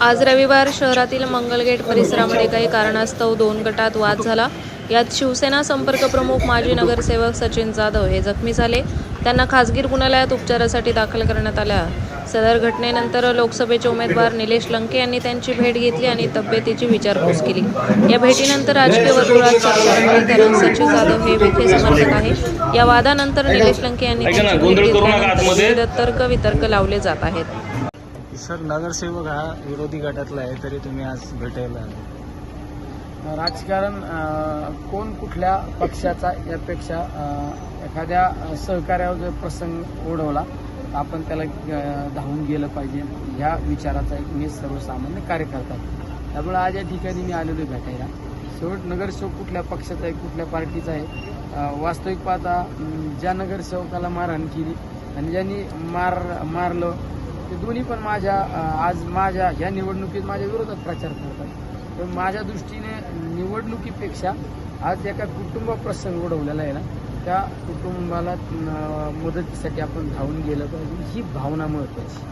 आज रविवार शहरातील मंगलगेट परिसरामध्ये काही कारणास्तव दोन गटात वाद झाला. यात शिवसेना संपर्क प्रमुख माजी नगरसेवक सचिन जाधव हे जखमी झाले. त्यांना खासगी रुग्णालयात उपचारासाठी दाखल करण्यात आल्या. सदर घटनेनंतर लोकसभेचे उमेदवार निलेश लंके यांनी त्यांची भेट घेतली आणि तब्येतीची विचारपूस केली. या भेटीनंतर राजकीय वर्तुळात कारण सचिन जाधव हे विखे समर्थक आहे. या वादानंतर निलेश लंके यांनी त्यांची भेट घेतल्यानंतर वितर्क लावले जात आहेत. सर नगरसेवक हा विरोधी गटातला आहे तरी तुम्ही आज भेटायला आले राजकारण अ, कोण कुठल्या पक्षाचा यापेक्षा अ, एखाद्या सहकार्यावर जर प्रसंग ओढवला तर आपण त्याला अ, धावून गेलं पाहिजे ह्या विचाराचा एक मी सर्वसामान्य कार्यकर्ता आहे. त्यामुळे आज या ठिकाणी मी आलेलो आहे भेटायला शेवट नगरसेवक कुठल्या पक्षाचा आहे कुठल्या पार्टीचा आहे अ, वास्तविक पाहता अम, ज्या नगरसेवकाला मारहाण केली आणि ज्यांनी मार मारलं ते दोन्ही पण माझ्या आज माझ्या या निवडणुकीत माझ्या विरोधात प्रचार करतात. तर माझ्या दृष्टीने निवडणुकीपेक्षा आज एका कुटुंब प्रसंग ओढवलेला आहे ना त्या कुटुंबाला मदतीसाठी आपण धावून गेलं पाहिजे. ही भावना महत्वाची